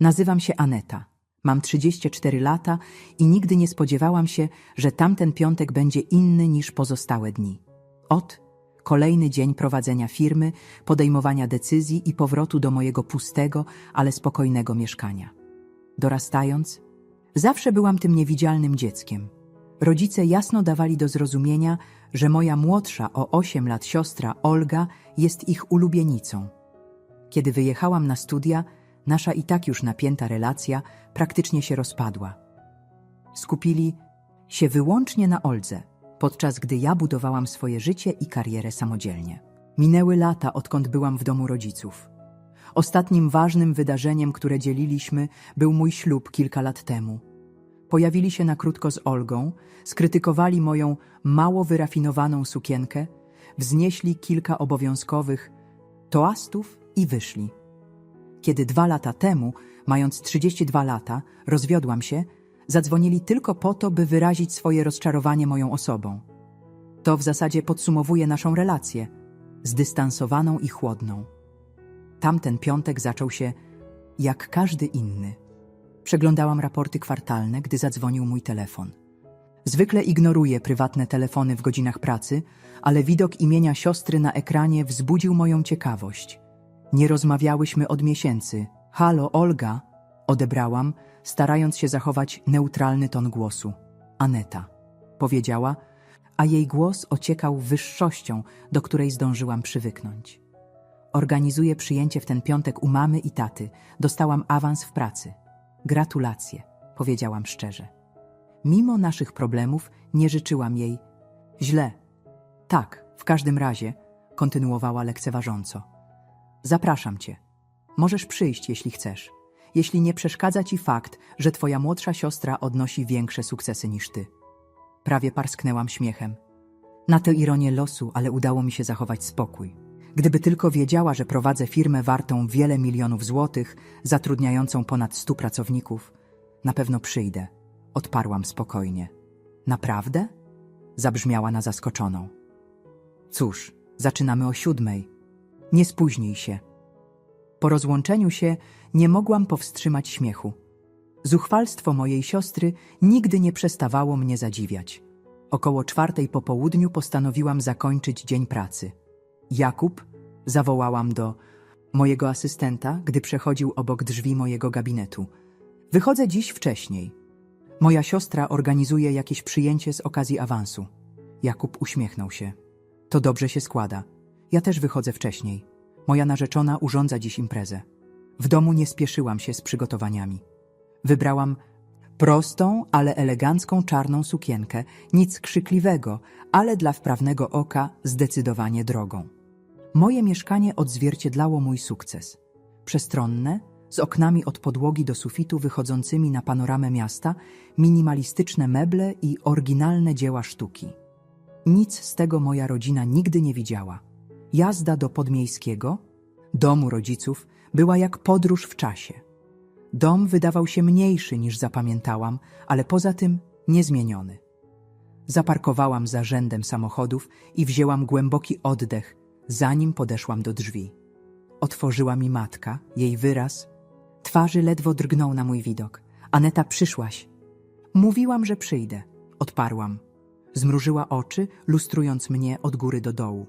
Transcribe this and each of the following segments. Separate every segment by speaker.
Speaker 1: Nazywam się Aneta. Mam 34 lata i nigdy nie spodziewałam się, że tamten piątek będzie inny niż pozostałe dni. Ot, kolejny dzień prowadzenia firmy, podejmowania decyzji i powrotu do mojego pustego, ale spokojnego mieszkania. Dorastając, zawsze byłam tym niewidzialnym dzieckiem. Rodzice jasno dawali do zrozumienia, że moja młodsza o 8 lat siostra Olga jest ich ulubienicą. Kiedy wyjechałam na studia, nasza i tak już napięta relacja praktycznie się rozpadła. Skupili się wyłącznie na Oldze, podczas gdy ja budowałam swoje życie i karierę samodzielnie. Minęły lata, odkąd byłam w domu rodziców. Ostatnim ważnym wydarzeniem, które dzieliliśmy, był mój ślub kilka lat temu. Pojawili się na krótko z Olgą, skrytykowali moją mało wyrafinowaną sukienkę, wznieśli kilka obowiązkowych toastów i wyszli. Kiedy dwa lata temu, mając 32 lata, rozwiodłam się, zadzwonili tylko po to, by wyrazić swoje rozczarowanie moją osobą. To w zasadzie podsumowuje naszą relację, zdystansowaną i chłodną. Tamten piątek zaczął się jak każdy inny. Przeglądałam raporty kwartalne, gdy zadzwonił mój telefon. Zwykle ignoruję prywatne telefony w godzinach pracy, ale widok imienia siostry na ekranie wzbudził moją ciekawość. Nie rozmawiałyśmy od miesięcy. Halo, Olga! Odebrałam, starając się zachować neutralny ton głosu. Aneta, powiedziała, a jej głos ociekał wyższością, do której zdążyłam przywyknąć. Organizuję przyjęcie w ten piątek u mamy i taty. Dostałam awans w pracy. Gratulacje, powiedziałam szczerze. Mimo naszych problemów nie życzyłam jej źle. Tak, w każdym razie, kontynuowała lekceważąco. Zapraszam cię. Możesz przyjść, jeśli chcesz. Jeśli nie przeszkadza ci fakt, że twoja młodsza siostra odnosi większe sukcesy niż ty. Prawie parsknęłam śmiechem. Na tę ironię losu, ale udało mi się zachować spokój. Gdyby tylko wiedziała, że prowadzę firmę wartą wiele milionów złotych, zatrudniającą ponad stu pracowników, na pewno przyjdę. Odparłam spokojnie. Naprawdę? Zabrzmiała na zaskoczoną. Cóż, zaczynamy o siódmej. Nie spóźnij się. Po rozłączeniu się nie mogłam powstrzymać śmiechu. Zuchwalstwo mojej siostry nigdy nie przestawało mnie zadziwiać. Około czwartej po południu postanowiłam zakończyć dzień pracy. Jakub, zawołałam do mojego asystenta, gdy przechodził obok drzwi mojego gabinetu. Wychodzę dziś wcześniej. Moja siostra organizuje jakieś przyjęcie z okazji awansu. Jakub uśmiechnął się. To dobrze się składa. Ja też wychodzę wcześniej. Moja narzeczona urządza dziś imprezę. W domu nie spieszyłam się z przygotowaniami. Wybrałam prostą, ale elegancką czarną sukienkę, nic krzykliwego, ale dla wprawnego oka zdecydowanie drogą. Moje mieszkanie odzwierciedlało mój sukces. Przestronne, z oknami od podłogi do sufitu wychodzącymi na panoramę miasta, minimalistyczne meble i oryginalne dzieła sztuki. Nic z tego moja rodzina nigdy nie widziała. Jazda do podmiejskiego, domu rodziców, była jak podróż w czasie. Dom wydawał się mniejszy niż zapamiętałam, ale poza tym niezmieniony. Zaparkowałam za rzędem samochodów i wzięłam głęboki oddech, zanim podeszłam do drzwi. Otworzyła mi matka, jej wyraz. Twarzy ledwo drgnął na mój widok. Aneta, przyszłaś. Mówiłam, że przyjdę. Odparłam. Zmrużyła oczy, lustrując mnie od góry do dołu.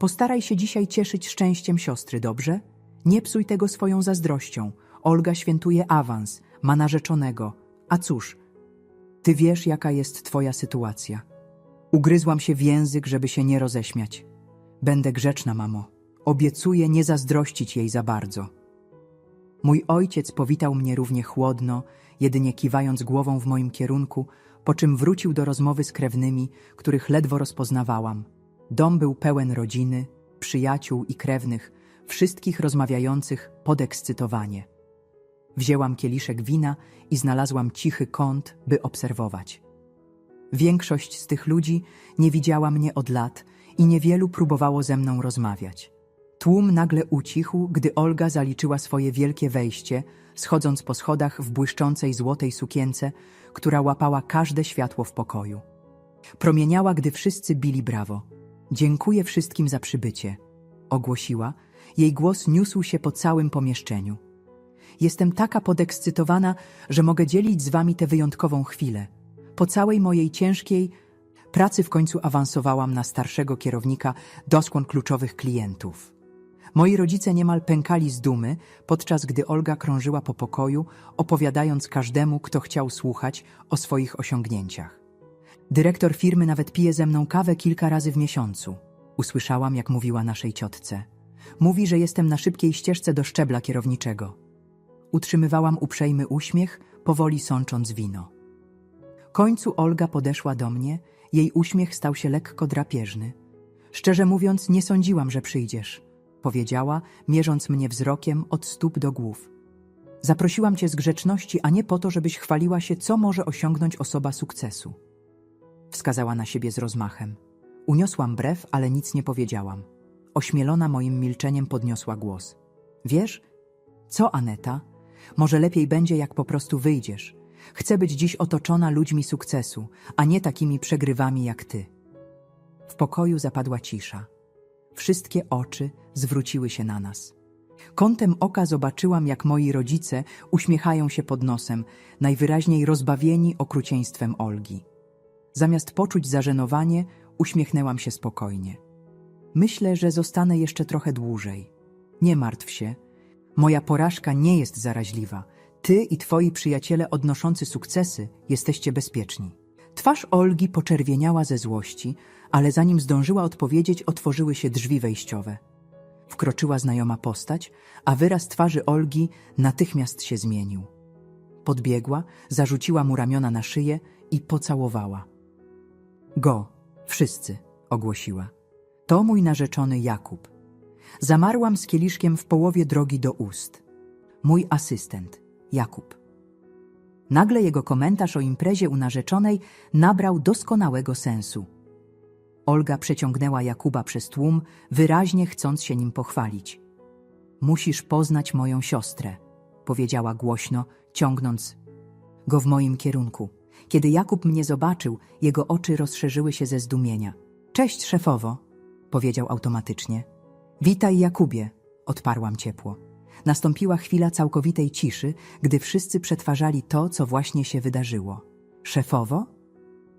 Speaker 1: Postaraj się dzisiaj cieszyć szczęściem siostry, dobrze? Nie psuj tego swoją zazdrością. Olga świętuje awans, ma narzeczonego. A cóż, ty wiesz, jaka jest twoja sytuacja. Ugryzłam się w język, żeby się nie roześmiać. Będę grzeczna, mamo. Obiecuję nie zazdrościć jej za bardzo. Mój ojciec powitał mnie równie chłodno, jedynie kiwając głową w moim kierunku, po czym wrócił do rozmowy z krewnymi, których ledwo rozpoznawałam. Dom był pełen rodziny, przyjaciół i krewnych, wszystkich rozmawiających podekscytowanie. Wzięłam kieliszek wina i znalazłam cichy kąt, by obserwować. Większość z tych ludzi nie widziała mnie od lat i niewielu próbowało ze mną rozmawiać. Tłum nagle ucichł, gdy Olga zaliczyła swoje wielkie wejście, schodząc po schodach w błyszczącej złotej sukience, która łapała każde światło w pokoju. Promieniała, gdy wszyscy bili brawo. Dziękuję wszystkim za przybycie, ogłosiła. Jej głos niósł się po całym pomieszczeniu. Jestem taka podekscytowana, że mogę dzielić z wami tę wyjątkową chwilę. Po całej mojej ciężkiej pracy w końcu awansowałam na starszego kierownika doskłon kluczowych klientów. Moi rodzice niemal pękali z dumy, podczas gdy Olga krążyła po pokoju, opowiadając każdemu, kto chciał słuchać o swoich osiągnięciach. Dyrektor firmy nawet pije ze mną kawę kilka razy w miesiącu. Usłyszałam, jak mówiła naszej ciotce. Mówi, że jestem na szybkiej ścieżce do szczebla kierowniczego. Utrzymywałam uprzejmy uśmiech, powoli sącząc wino. końcu Olga podeszła do mnie, jej uśmiech stał się lekko drapieżny. Szczerze mówiąc, nie sądziłam, że przyjdziesz, powiedziała, mierząc mnie wzrokiem od stóp do głów. Zaprosiłam cię z grzeczności, a nie po to, żebyś chwaliła się, co może osiągnąć osoba sukcesu. Wskazała na siebie z rozmachem. Uniosłam brew, ale nic nie powiedziałam. Ośmielona moim milczeniem podniosła głos. Wiesz, co, Aneta? Może lepiej będzie, jak po prostu wyjdziesz. Chcę być dziś otoczona ludźmi sukcesu, a nie takimi przegrywami jak ty. W pokoju zapadła cisza. Wszystkie oczy zwróciły się na nas. Kątem oka zobaczyłam, jak moi rodzice uśmiechają się pod nosem, najwyraźniej rozbawieni okrucieństwem Olgi. Zamiast poczuć zażenowanie, uśmiechnęłam się spokojnie. Myślę, że zostanę jeszcze trochę dłużej. Nie martw się. Moja porażka nie jest zaraźliwa. Ty i twoi przyjaciele odnoszący sukcesy jesteście bezpieczni. Twarz Olgi poczerwieniała ze złości, ale zanim zdążyła odpowiedzieć, otworzyły się drzwi wejściowe. Wkroczyła znajoma postać, a wyraz twarzy Olgi natychmiast się zmienił. Podbiegła, zarzuciła mu ramiona na szyję i pocałowała. Go, wszyscy, ogłosiła. To mój narzeczony Jakub. Zamarłam z kieliszkiem w połowie drogi do ust. Mój asystent, Jakub. Nagle jego komentarz o imprezie u narzeczonej nabrał doskonałego sensu. Olga przeciągnęła Jakuba przez tłum, wyraźnie chcąc się nim pochwalić. Musisz poznać moją siostrę, powiedziała głośno, ciągnąc go w moim kierunku. Kiedy Jakub mnie zobaczył, jego oczy rozszerzyły się ze zdumienia. Cześć, szefowo, powiedział automatycznie. Witaj, Jakubie, odparłam ciepło. Nastąpiła chwila całkowitej ciszy, gdy wszyscy przetwarzali to, co właśnie się wydarzyło. Szefowo?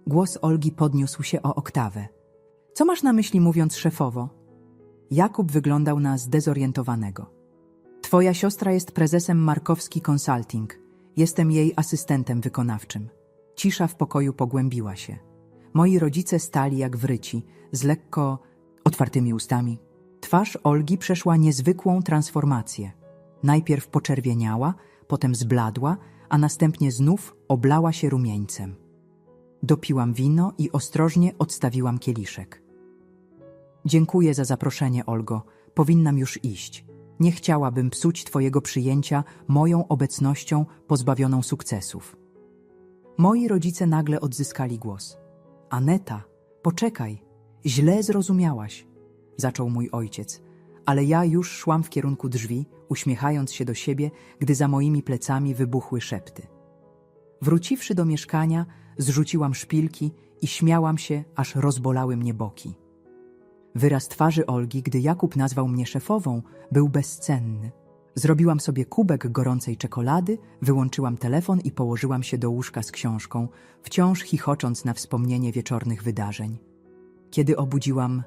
Speaker 1: Głos Olgi podniósł się o oktawę. Co masz na myśli mówiąc szefowo? Jakub wyglądał na zdezorientowanego. Twoja siostra jest prezesem Markowski Consulting. Jestem jej asystentem wykonawczym. Cisza w pokoju pogłębiła się. Moi rodzice stali jak wryci, z lekko otwartymi ustami. Twarz Olgi przeszła niezwykłą transformację. Najpierw poczerwieniała, potem zbladła, a następnie znów oblała się rumieńcem. Dopiłam wino i ostrożnie odstawiłam kieliszek. Dziękuję za zaproszenie, Olgo. Powinnam już iść. Nie chciałabym psuć Twojego przyjęcia moją obecnością pozbawioną sukcesów. Moi rodzice nagle odzyskali głos. Aneta, poczekaj, źle zrozumiałaś, zaczął mój ojciec, ale ja już szłam w kierunku drzwi, uśmiechając się do siebie, gdy za moimi plecami wybuchły szepty. Wróciwszy do mieszkania, zrzuciłam szpilki i śmiałam się, aż rozbolały mnie boki. Wyraz twarzy Olgi, gdy Jakub nazwał mnie szefową, był bezcenny. Zrobiłam sobie kubek gorącej czekolady, wyłączyłam telefon i położyłam się do łóżka z książką, wciąż chichocząc na wspomnienie wieczornych wydarzeń. Kiedy obudziłam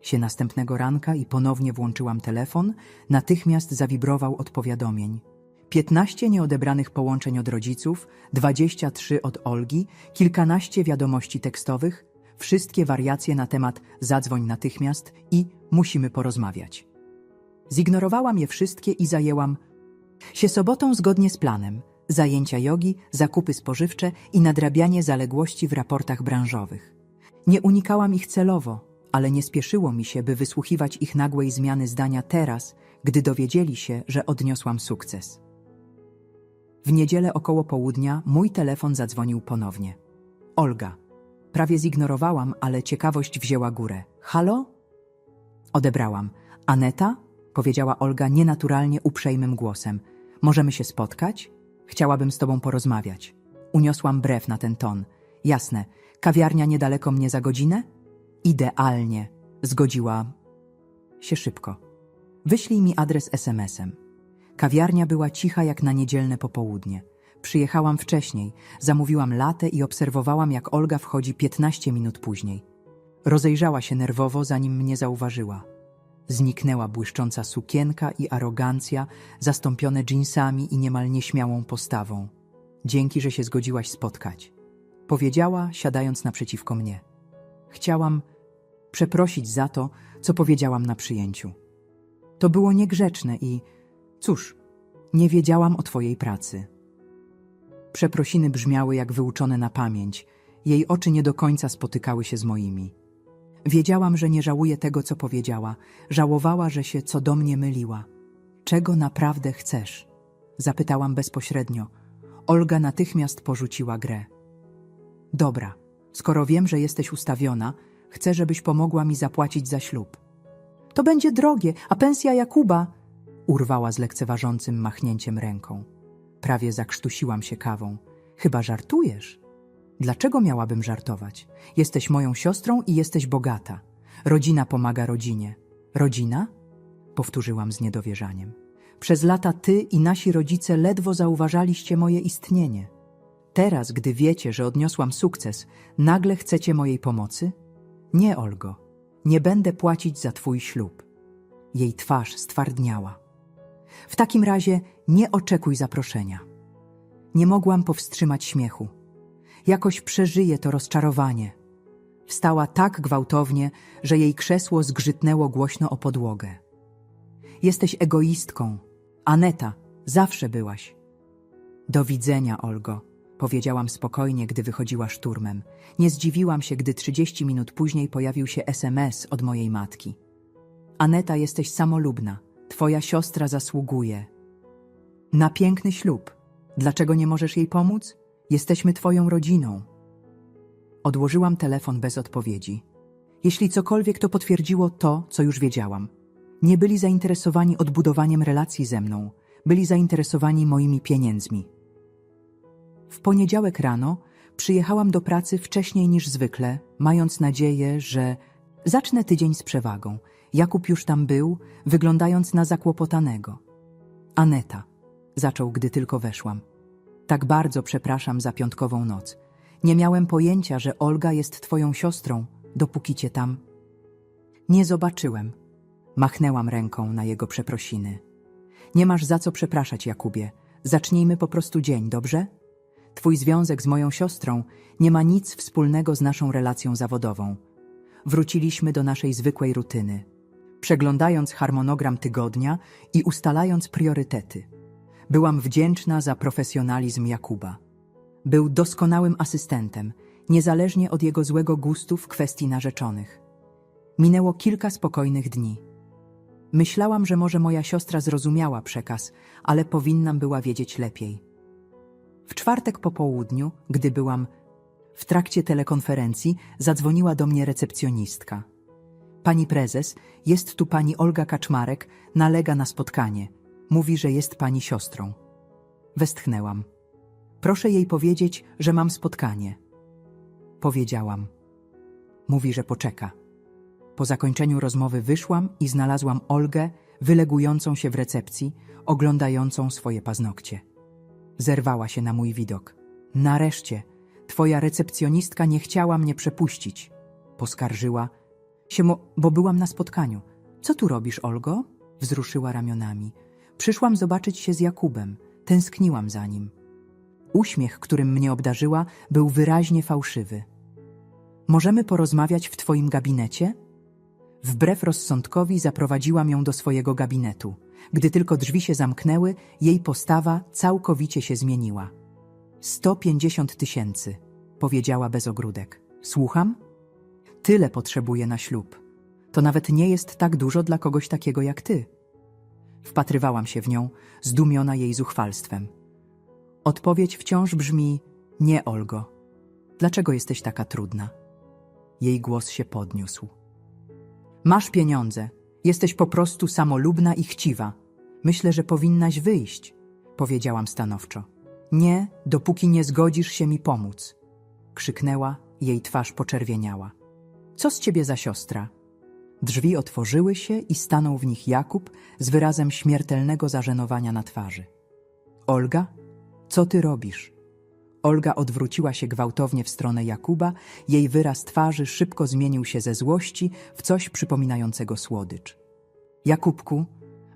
Speaker 1: się następnego ranka i ponownie włączyłam telefon, natychmiast zawibrował od powiadomień. 15 nieodebranych połączeń od rodziców, 23 od Olgi, kilkanaście wiadomości tekstowych, wszystkie wariacje na temat zadzwoń natychmiast i musimy porozmawiać. Zignorowałam je wszystkie i zajęłam się sobotą zgodnie z planem. Zajęcia jogi, zakupy spożywcze i nadrabianie zaległości w raportach branżowych. Nie unikałam ich celowo, ale nie spieszyło mi się, by wysłuchiwać ich nagłej zmiany zdania teraz, gdy dowiedzieli się, że odniosłam sukces. W niedzielę około południa mój telefon zadzwonił ponownie. Olga. Prawie zignorowałam, ale ciekawość wzięła górę. Halo? Odebrałam. Aneta? Powiedziała Olga nienaturalnie uprzejmym głosem. Możemy się spotkać? Chciałabym z tobą porozmawiać. Uniosłam brew na ten ton. Jasne. Kawiarnia niedaleko mnie za godzinę? Idealnie. Zgodziła się szybko. Wyślij mi adres SMS-em. Kawiarnia była cicha jak na niedzielne popołudnie. Przyjechałam wcześniej, zamówiłam latę i obserwowałam, jak Olga wchodzi 15 minut później. Rozejrzała się nerwowo, zanim mnie zauważyła. Zniknęła błyszcząca sukienka i arogancja, zastąpione dżinsami i niemal nieśmiałą postawą. Dzięki, że się zgodziłaś spotkać. Powiedziała, siadając naprzeciwko mnie. Chciałam przeprosić za to, co powiedziałam na przyjęciu. To było niegrzeczne i, cóż, nie wiedziałam o twojej pracy. Przeprosiny brzmiały jak wyuczone na pamięć. Jej oczy nie do końca spotykały się z moimi. Wiedziałam, że nie żałuje tego, co powiedziała. Żałowała, że się co do mnie myliła. Czego naprawdę chcesz? Zapytałam bezpośrednio. Olga natychmiast porzuciła grę. Dobra, skoro wiem, że jesteś ustawiona, chcę, żebyś pomogła mi zapłacić za ślub. To będzie drogie, a pensja Jakuba... Urwała z lekceważącym machnięciem ręką. Prawie zakrztusiłam się kawą. Chyba żartujesz? Dlaczego miałabym żartować? Jesteś moją siostrą i jesteś bogata. Rodzina pomaga rodzinie. Rodzina? Powtórzyłam z niedowierzaniem. Przez lata ty i nasi rodzice ledwo zauważaliście moje istnienie. Teraz, gdy wiecie, że odniosłam sukces, nagle chcecie mojej pomocy? Nie, Olgo. Nie będę płacić za twój ślub. Jej twarz stwardniała. W takim razie nie oczekuj zaproszenia. Nie mogłam powstrzymać śmiechu. Jakoś przeżyję to rozczarowanie. Wstała tak gwałtownie, że jej krzesło zgrzytnęło głośno o podłogę. Jesteś egoistką. Aneta, zawsze byłaś. Do widzenia, Olgo, powiedziałam spokojnie, gdy wychodziła szturmem. Nie zdziwiłam się, gdy 30 minut później pojawił się SMS od mojej matki. Aneta, jesteś samolubna. Twoja siostra zasługuje. Na piękny ślub. Dlaczego nie możesz jej pomóc? Jesteśmy twoją rodziną. Odłożyłam telefon bez odpowiedzi. Jeśli cokolwiek to potwierdziło to, co już wiedziałam. Nie byli zainteresowani odbudowaniem relacji ze mną, byli zainteresowani moimi pieniędzmi. W poniedziałek rano przyjechałam do pracy wcześniej niż zwykle, mając nadzieję, że zacznę tydzień z przewagą. Jakub już tam był, wyglądając na zakłopotanego. Aneta, zaczął, gdy tylko weszłam. Tak bardzo przepraszam za piątkową noc. Nie miałem pojęcia, że Olga jest twoją siostrą, dopóki cię tam. Nie zobaczyłem. Machnęłam ręką na jego przeprosiny. Nie masz za co przepraszać, Jakubie. Zacznijmy po prostu dzień, dobrze? Twój związek z moją siostrą nie ma nic wspólnego z naszą relacją zawodową. Wróciliśmy do naszej zwykłej rutyny, przeglądając harmonogram tygodnia i ustalając priorytety. Byłam wdzięczna za profesjonalizm Jakuba. Był doskonałym asystentem, niezależnie od jego złego gustu w kwestii narzeczonych. Minęło kilka spokojnych dni. Myślałam, że może moja siostra zrozumiała przekaz, ale powinnam była wiedzieć lepiej. W czwartek po południu, gdy byłam w trakcie telekonferencji, zadzwoniła do mnie recepcjonistka. Pani prezes, jest tu pani Olga Kaczmarek, nalega na spotkanie. Mówi, że jest pani siostrą. Westchnęłam. Proszę jej powiedzieć, że mam spotkanie. Powiedziałam. Mówi, że poczeka. Po zakończeniu rozmowy wyszłam i znalazłam Olgę, wylegującą się w recepcji, oglądającą swoje paznokcie. Zerwała się na mój widok. Nareszcie, twoja recepcjonistka nie chciała mnie przepuścić. Poskarżyła się, bo byłam na spotkaniu. Co tu robisz, Olgo? Wzruszyła ramionami. Przyszłam zobaczyć się z Jakubem. Tęskniłam za nim. Uśmiech, którym mnie obdarzyła, był wyraźnie fałszywy. Możemy porozmawiać w twoim gabinecie? Wbrew rozsądkowi zaprowadziłam ją do swojego gabinetu. Gdy tylko drzwi się zamknęły, jej postawa całkowicie się zmieniła. 150 tysięcy, powiedziała bez ogródek. Słucham? Tyle potrzebuję na ślub. To nawet nie jest tak dużo dla kogoś takiego jak ty. Wpatrywałam się w nią, zdumiona jej zuchwalstwem. Odpowiedź wciąż brzmi: Nie, Olgo. Dlaczego jesteś taka trudna? Jej głos się podniósł. Masz pieniądze. Jesteś po prostu samolubna i chciwa. Myślę, że powinnaś wyjść, powiedziałam stanowczo. Nie, dopóki nie zgodzisz się mi pomóc. Krzyknęła, jej twarz poczerwieniała. Co z ciebie za siostra? Drzwi otworzyły się i stanął w nich Jakub z wyrazem śmiertelnego zażenowania na twarzy. Olga, co ty robisz? Olga odwróciła się gwałtownie w stronę Jakuba, jej wyraz twarzy szybko zmienił się ze złości w coś przypominającego słodycz. Jakubku,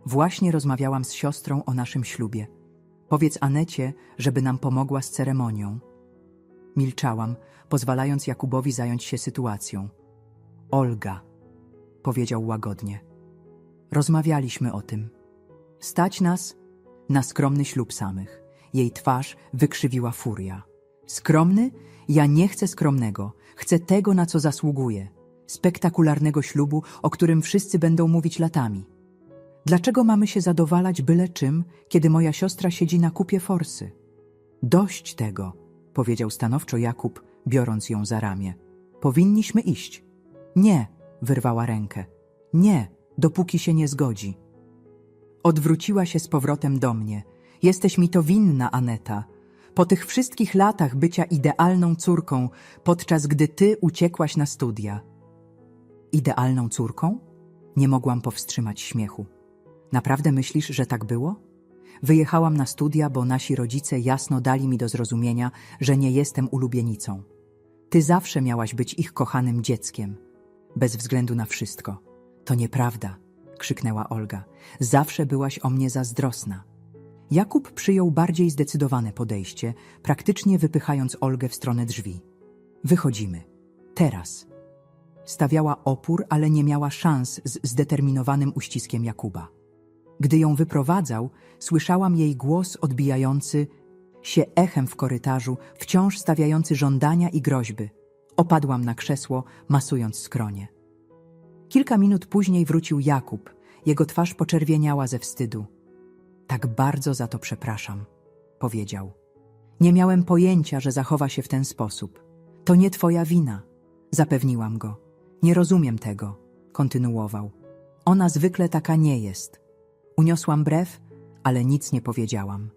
Speaker 1: właśnie rozmawiałam z siostrą o naszym ślubie. Powiedz Anecie, żeby nam pomogła z ceremonią. Milczałam, pozwalając Jakubowi zająć się sytuacją. Olga, powiedział łagodnie. Rozmawialiśmy o tym. Stać nas na skromny ślub samych. Jej twarz wykrzywiła furia. Skromny? Ja nie chcę skromnego. Chcę tego, na co zasługuję. Spektakularnego ślubu, o którym wszyscy będą mówić latami. Dlaczego mamy się zadowalać byle czym, kiedy moja siostra siedzi na kupie forsy? Dość tego, powiedział stanowczo Jakub, biorąc ją za ramię. Powinniśmy iść. Nie, wyrwała rękę. Nie, dopóki się nie zgodzi. Odwróciła się z powrotem do mnie. Jesteś mi to winna, Aneta. Po tych wszystkich latach bycia idealną córką, podczas gdy ty uciekłaś na studia. Idealną córką? Nie mogłam powstrzymać śmiechu. Naprawdę myślisz, że tak było? Wyjechałam na studia, bo nasi rodzice jasno dali mi do zrozumienia, że nie jestem ulubienicą. Ty zawsze miałaś być ich kochanym dzieckiem, bez względu na wszystko. To nieprawda, krzyknęła Olga. Zawsze byłaś o mnie zazdrosna. Jakub przyjął bardziej zdecydowane podejście, praktycznie wypychając Olgę w stronę drzwi. Wychodzimy. Teraz. Stawiała opór, ale nie miała szans z zdeterminowanym uściskiem Jakuba. Gdy ją wyprowadzał, słyszałam jej głos odbijający się echem w korytarzu, wciąż stawiający żądania i groźby. Opadłam na krzesło, masując skronie. Kilka minut później wrócił Jakub. Jego twarz poczerwieniała ze wstydu. Tak bardzo za to przepraszam, powiedział. Nie miałem pojęcia, że zachowa się w ten sposób. To nie twoja wina, zapewniłam go. Nie rozumiem tego, kontynuował. Ona zwykle taka nie jest. Uniosłam brew, ale nic nie powiedziałam.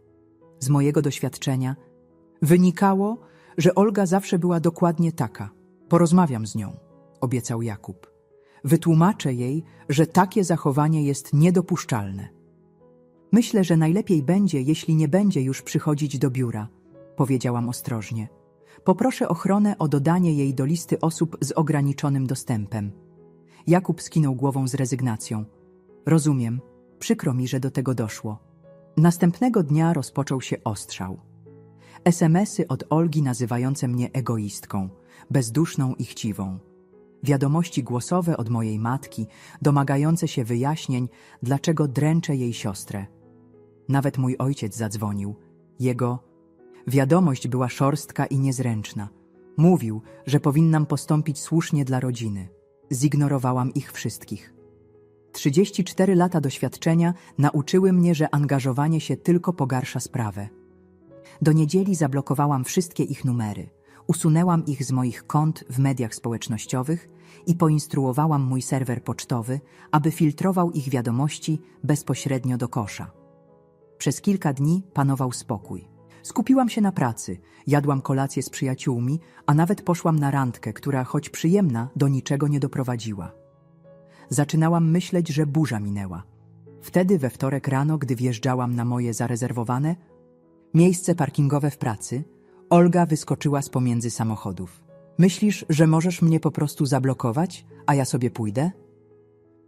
Speaker 1: Z mojego doświadczenia wynikało, że Olga zawsze była dokładnie taka. Porozmawiam z nią, obiecał Jakub. Wytłumaczę jej, że takie zachowanie jest niedopuszczalne. Myślę, że najlepiej będzie, jeśli nie będzie już przychodzić do biura, powiedziałam ostrożnie. Poproszę ochronę o dodanie jej do listy osób z ograniczonym dostępem. Jakub skinął głową z rezygnacją. Rozumiem, przykro mi, że do tego doszło. Następnego dnia rozpoczął się ostrzał. SMSy od Olgi nazywające mnie egoistką, bezduszną i chciwą. Wiadomości głosowe od mojej matki, domagające się wyjaśnień, dlaczego dręczę jej siostrę. Nawet mój ojciec zadzwonił. Jego wiadomość była szorstka i niezręczna. Mówił, że powinnam postąpić słusznie dla rodziny. Zignorowałam ich wszystkich. 34 lata doświadczenia nauczyły mnie, że angażowanie się tylko pogarsza sprawę. Do niedzieli zablokowałam wszystkie ich numery, usunęłam ich z moich kont w mediach społecznościowych i poinstruowałam mój serwer pocztowy, aby filtrował ich wiadomości bezpośrednio do kosza. Przez kilka dni panował spokój. Skupiłam się na pracy, jadłam kolację z przyjaciółmi, a nawet poszłam na randkę, która choć przyjemna, do niczego nie doprowadziła. Zaczynałam myśleć, że burza minęła. Wtedy we wtorek rano, gdy wjeżdżałam na moje zarezerwowane miejsce parkingowe w pracy, Olga wyskoczyła z pomiędzy samochodów. Myślisz, że możesz mnie po prostu zablokować, a ja sobie pójdę?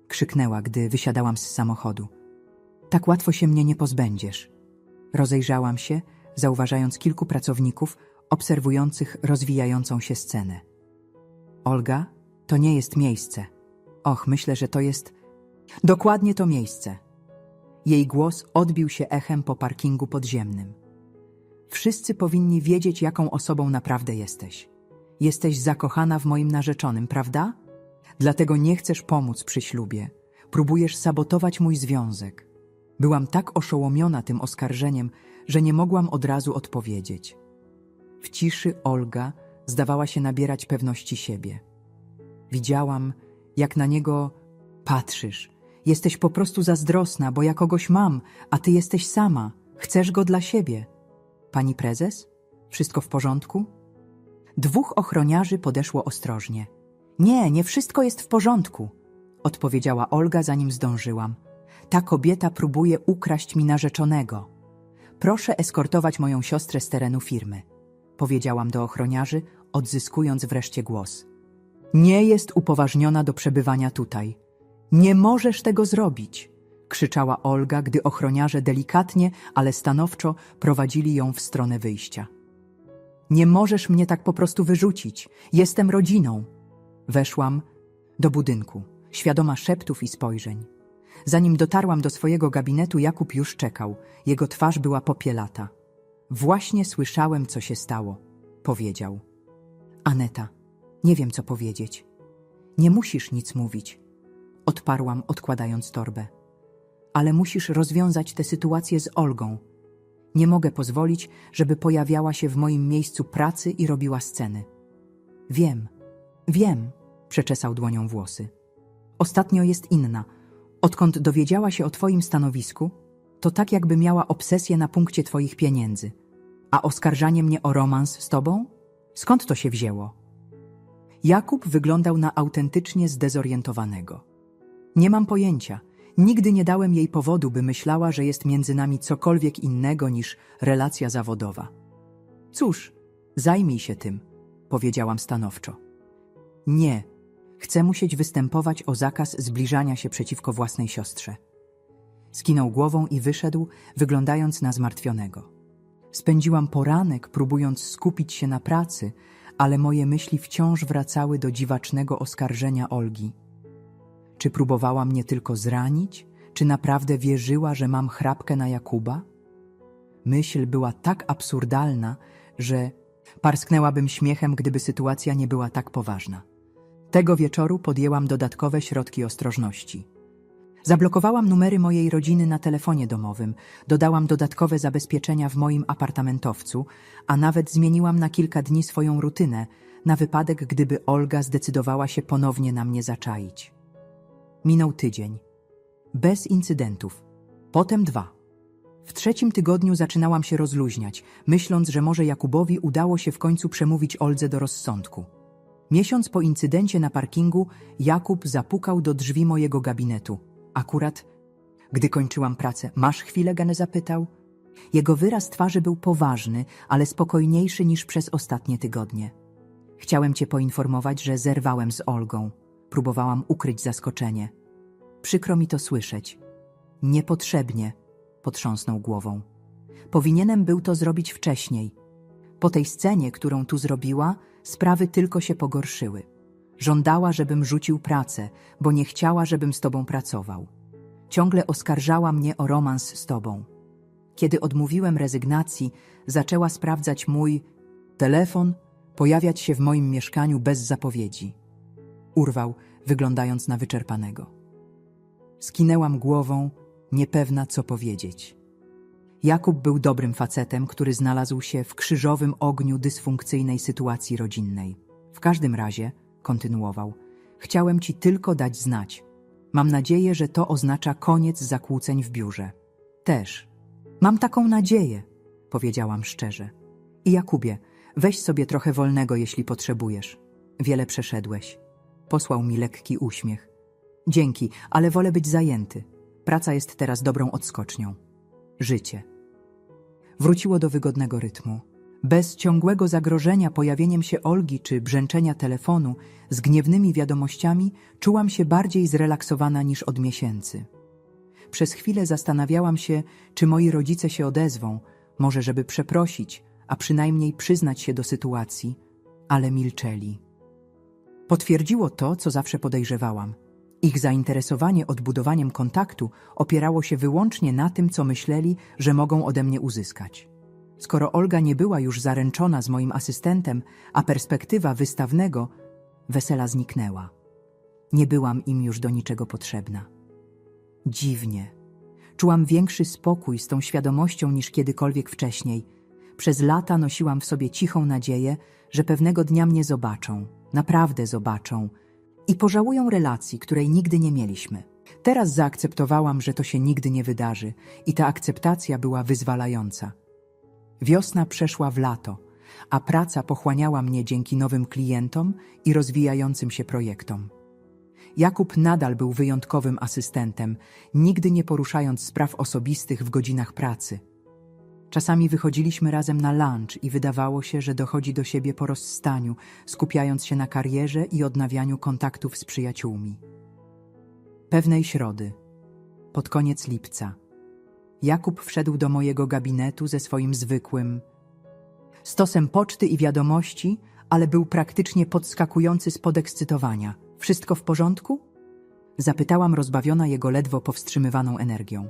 Speaker 1: Krzyknęła, gdy wysiadałam z samochodu. Tak łatwo się mnie nie pozbędziesz. Rozejrzałam się, zauważając kilku pracowników obserwujących rozwijającą się scenę. Olga, to nie jest miejsce. Och, myślę, że to jest dokładnie to miejsce. Jej głos odbił się echem po parkingu podziemnym. Wszyscy powinni wiedzieć, jaką osobą naprawdę jesteś. Jesteś zakochana w moim narzeczonym, prawda? Dlatego nie chcesz pomóc przy ślubie. Próbujesz sabotować mój związek. Byłam tak oszołomiona tym oskarżeniem, że nie mogłam od razu odpowiedzieć. W ciszy Olga zdawała się nabierać pewności siebie. Widziałam, jak na niego patrzysz. Jesteś po prostu zazdrosna, bo ja kogoś mam, a ty jesteś sama. Chcesz go dla siebie. Pani prezes? Wszystko w porządku? Dwóch ochroniarzy podeszło ostrożnie. Nie, nie wszystko jest w porządku, odpowiedziała Olga, zanim zdążyłam. Ta kobieta próbuje ukraść mi narzeczonego. Proszę eskortować moją siostrę z terenu firmy, powiedziałam do ochroniarzy, odzyskując wreszcie głos. Nie jest upoważniona do przebywania tutaj. Nie możesz tego zrobić, krzyczała Olga, gdy ochroniarze delikatnie, ale stanowczo prowadzili ją w stronę wyjścia. Nie możesz mnie tak po prostu wyrzucić. Jestem rodziną. Weszłam do budynku, świadoma szeptów i spojrzeń. Zanim dotarłam do swojego gabinetu, Jakub już czekał. Jego twarz była popielata. Właśnie słyszałem, co się stało, powiedział. Aneta, nie wiem, co powiedzieć. Nie musisz nic mówić, odparłam, odkładając torbę. Ale musisz rozwiązać tę sytuację z Olgą. Nie mogę pozwolić, żeby pojawiała się w moim miejscu pracy i robiła sceny. Wiem, wiem, przeczesał dłonią włosy. Ostatnio jest inna. Odkąd dowiedziała się o twoim stanowisku, to tak jakby miała obsesję na punkcie twoich pieniędzy. A oskarżanie mnie o romans z tobą? Skąd to się wzięło? Jakub wyglądał na autentycznie zdezorientowanego. Nie mam pojęcia. Nigdy nie dałem jej powodu, by myślała, że jest między nami cokolwiek innego niż relacja zawodowa. Cóż, zajmij się tym, powiedziałam stanowczo. Nie, chcę musieć występować o zakaz zbliżania się przeciwko własnej siostrze. Skinął głową i wyszedł, wyglądając na zmartwionego. Spędziłam poranek, próbując skupić się na pracy, ale moje myśli wciąż wracały do dziwacznego oskarżenia Olgi. Czy próbowała mnie tylko zranić? Czy naprawdę wierzyła, że mam chrapkę na Jakuba? Myśl była tak absurdalna, że parsknęłabym śmiechem, gdyby sytuacja nie była tak poważna. Tego wieczoru podjęłam dodatkowe środki ostrożności. Zablokowałam numery mojej rodziny na telefonie domowym, dodałam dodatkowe zabezpieczenia w moim apartamentowcu, a nawet zmieniłam na kilka dni swoją rutynę, na wypadek, gdyby Olga zdecydowała się ponownie na mnie zaczaić. Minął tydzień. Bez incydentów. Potem dwa. W trzecim tygodniu zaczynałam się rozluźniać, myśląc, że może Jakubowi udało się w końcu przemówić Oldze do rozsądku. Miesiąc po incydencie na parkingu Jakub zapukał do drzwi mojego gabinetu. Akurat, gdy kończyłam pracę, masz chwilę, Gane zapytał? Jego wyraz twarzy był poważny, ale spokojniejszy niż przez ostatnie tygodnie. Chciałem cię poinformować, że zerwałem z Olgą. Próbowałam ukryć zaskoczenie. Przykro mi to słyszeć. Niepotrzebnie, potrząsnął głową. Powinienem był to zrobić wcześniej. Po tej scenie, którą tu zrobiła, sprawy tylko się pogorszyły. Żądała, żebym rzucił pracę, bo nie chciała, żebym z tobą pracował. Ciągle oskarżała mnie o romans z tobą. Kiedy odmówiłem rezygnacji, zaczęła sprawdzać mój telefon, pojawiać się w moim mieszkaniu bez zapowiedzi. Urwał, wyglądając na wyczerpanego. Skinęłam głową, niepewna co powiedzieć. Jakub był dobrym facetem, który znalazł się w krzyżowym ogniu dysfunkcyjnej sytuacji rodzinnej. W każdym razie, kontynuował, chciałem ci tylko dać znać. Mam nadzieję, że to oznacza koniec zakłóceń w biurze. Też. Mam taką nadzieję, powiedziałam szczerze. I Jakubie, weź sobie trochę wolnego, jeśli potrzebujesz. Wiele przeszedłeś. Posłał mi lekki uśmiech. Dzięki, ale wolę być zajęty. Praca jest teraz dobrą odskocznią. Życie. Wróciło do wygodnego rytmu. Bez ciągłego zagrożenia pojawieniem się Olgi czy brzęczenia telefonu z gniewnymi wiadomościami czułam się bardziej zrelaksowana niż od miesięcy. Przez chwilę zastanawiałam się, czy moi rodzice się odezwą, może żeby przeprosić, a przynajmniej przyznać się do sytuacji, ale milczeli. Potwierdziło to, co zawsze podejrzewałam. Ich zainteresowanie odbudowaniem kontaktu opierało się wyłącznie na tym, co myśleli, że mogą ode mnie uzyskać. Skoro Olga nie była już zaręczona z moim asystentem, a perspektywa wystawnego wesela zniknęła. Nie byłam im już do niczego potrzebna. Dziwnie. Czułam większy spokój z tą świadomością niż kiedykolwiek wcześniej. Przez lata nosiłam w sobie cichą nadzieję, że pewnego dnia mnie zobaczą, naprawdę zobaczą i pożałują relacji, której nigdy nie mieliśmy. Teraz zaakceptowałam, że to się nigdy nie wydarzy i ta akceptacja była wyzwalająca. Wiosna przeszła w lato, a praca pochłaniała mnie dzięki nowym klientom i rozwijającym się projektom. Jakub nadal był wyjątkowym asystentem, nigdy nie poruszając spraw osobistych w godzinach pracy. Czasami wychodziliśmy razem na lunch i wydawało się, że dochodzi do siebie po rozstaniu, skupiając się na karierze i odnawianiu kontaktów z przyjaciółmi. Pewnej środy, pod koniec lipca, Jakub wszedł do mojego gabinetu ze swoim zwykłym stosem poczty i wiadomości, ale był praktycznie podskakujący z podekscytowania. Wszystko w porządku? Zapytałam rozbawiona jego ledwo powstrzymywaną energią.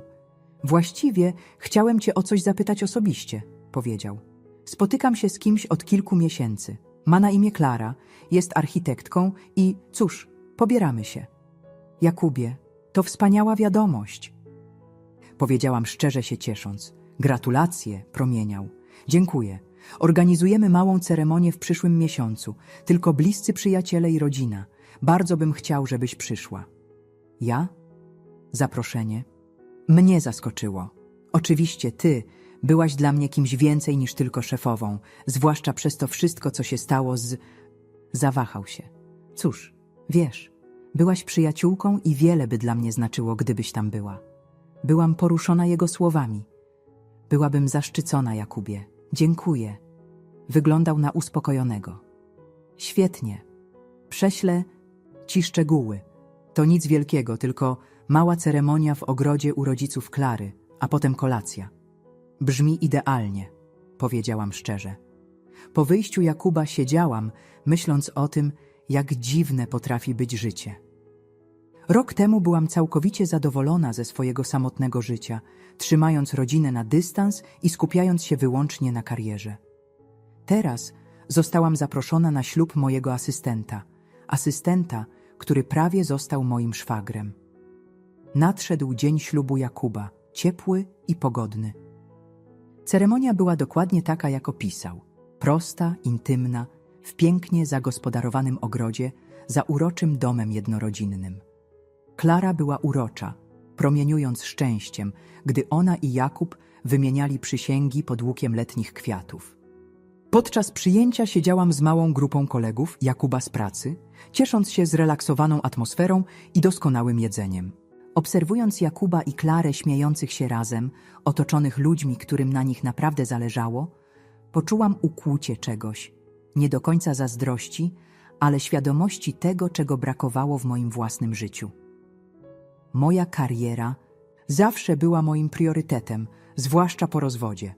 Speaker 1: Właściwie chciałem cię o coś zapytać osobiście, powiedział. Spotykam się z kimś od kilku miesięcy. Ma na imię Klara, jest architektką i cóż, pobieramy się. Jakubie, to wspaniała wiadomość. Powiedziałam szczerze się ciesząc. Gratulacje, promieniał. Dziękuję. Organizujemy małą ceremonię w przyszłym miesiącu. Tylko bliscy przyjaciele i rodzina. Bardzo bym chciał, żebyś przyszła. Ja? Zaproszenie? Mnie zaskoczyło. Oczywiście ty byłaś dla mnie kimś więcej niż tylko szefową, zwłaszcza przez to wszystko, co się stało z... Zawahał się. Cóż, wiesz, byłaś przyjaciółką i wiele by dla mnie znaczyło, gdybyś tam była. Byłam poruszona jego słowami. Byłabym zaszczycona, Jakubie. Dziękuję. Wyglądał na uspokojonego. Świetnie. Prześlę ci szczegóły. To nic wielkiego, tylko mała ceremonia w ogrodzie u rodziców Klary, a potem kolacja. Brzmi idealnie, powiedziałam szczerze. Po wyjściu Jakuba siedziałam, myśląc o tym, jak dziwne potrafi być życie. Rok temu byłam całkowicie zadowolona ze swojego samotnego życia, trzymając rodzinę na dystans i skupiając się wyłącznie na karierze. Teraz zostałam zaproszona na ślub mojego asystenta, asystenta, który prawie został moim szwagrem. Nadszedł dzień ślubu Jakuba, ciepły i pogodny. Ceremonia była dokładnie taka, jak opisał. Prosta, intymna, w pięknie zagospodarowanym ogrodzie, za uroczym domem jednorodzinnym. Klara była urocza, promieniując szczęściem, gdy ona i Jakub wymieniali przysięgi pod łukiem letnich kwiatów. Podczas przyjęcia siedziałam z małą grupą kolegów Jakuba z pracy, ciesząc się zrelaksowaną atmosferą i doskonałym jedzeniem. Obserwując Jakuba i Klarę śmiejących się razem, otoczonych ludźmi, którym na nich naprawdę zależało, poczułam ukłucie czegoś, nie do końca zazdrości, ale świadomości tego, czego brakowało w moim własnym życiu. Moja kariera zawsze była moim priorytetem, zwłaszcza po rozwodzie.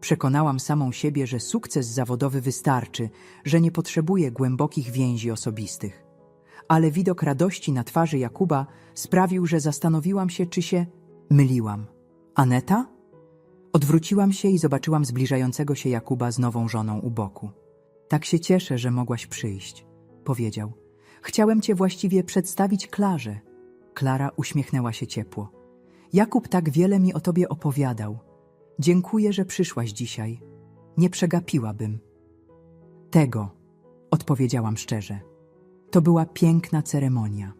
Speaker 1: Przekonałam samą siebie, że sukces zawodowy wystarczy, że nie potrzebuję głębokich więzi osobistych. Ale widok radości na twarzy Jakuba sprawił, że zastanowiłam się, czy się myliłam. Aneta? Odwróciłam się i zobaczyłam zbliżającego się Jakuba z nową żoną u boku. Tak się cieszę, że mogłaś przyjść, powiedział. Chciałem cię właściwie przedstawić Klarze. Klara uśmiechnęła się ciepło. Jakub tak wiele mi o tobie opowiadał. Dziękuję, że przyszłaś dzisiaj. Nie przegapiłabym. Tego, odpowiedziałam szczerze. To była piękna ceremonia.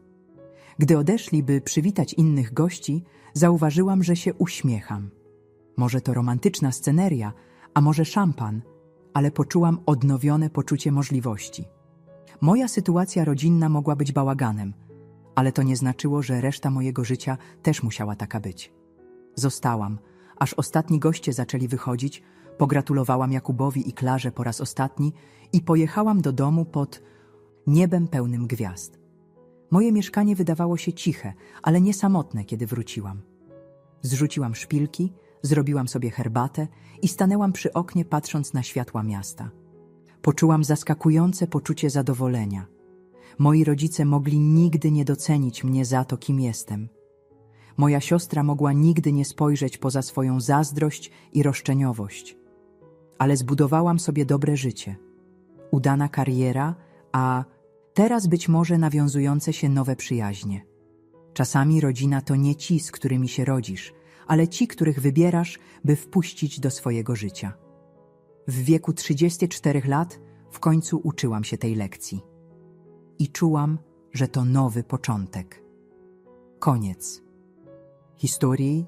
Speaker 1: Gdy odeszli, by przywitać innych gości, zauważyłam, że się uśmiecham. Może to romantyczna sceneria, a może szampan, ale poczułam odnowione poczucie możliwości. Moja sytuacja rodzinna mogła być bałaganem, ale to nie znaczyło, że reszta mojego życia też musiała taka być. Zostałam, aż ostatni goście zaczęli wychodzić, pogratulowałam Jakubowi i Klarze po raz ostatni i pojechałam do domu pod niebem pełnym gwiazd. Moje mieszkanie wydawało się ciche, ale nie samotne, kiedy wróciłam. Zrzuciłam szpilki, zrobiłam sobie herbatę i stanęłam przy oknie, patrząc na światła miasta. Poczułam zaskakujące poczucie zadowolenia. Moi rodzice mogli nigdy nie docenić mnie za to, kim jestem. Moja siostra mogła nigdy nie spojrzeć poza swoją zazdrość i roszczeniowość. Ale zbudowałam sobie dobre życie. Udana kariera, a teraz być może nawiązujące się nowe przyjaźnie. Czasami rodzina to nie ci, z którymi się rodzisz, ale ci, których wybierasz, by wpuścić do swojego życia. W wieku 34 lat w końcu uczyłam się tej lekcji. I czułam, że to nowy początek. Koniec. Historii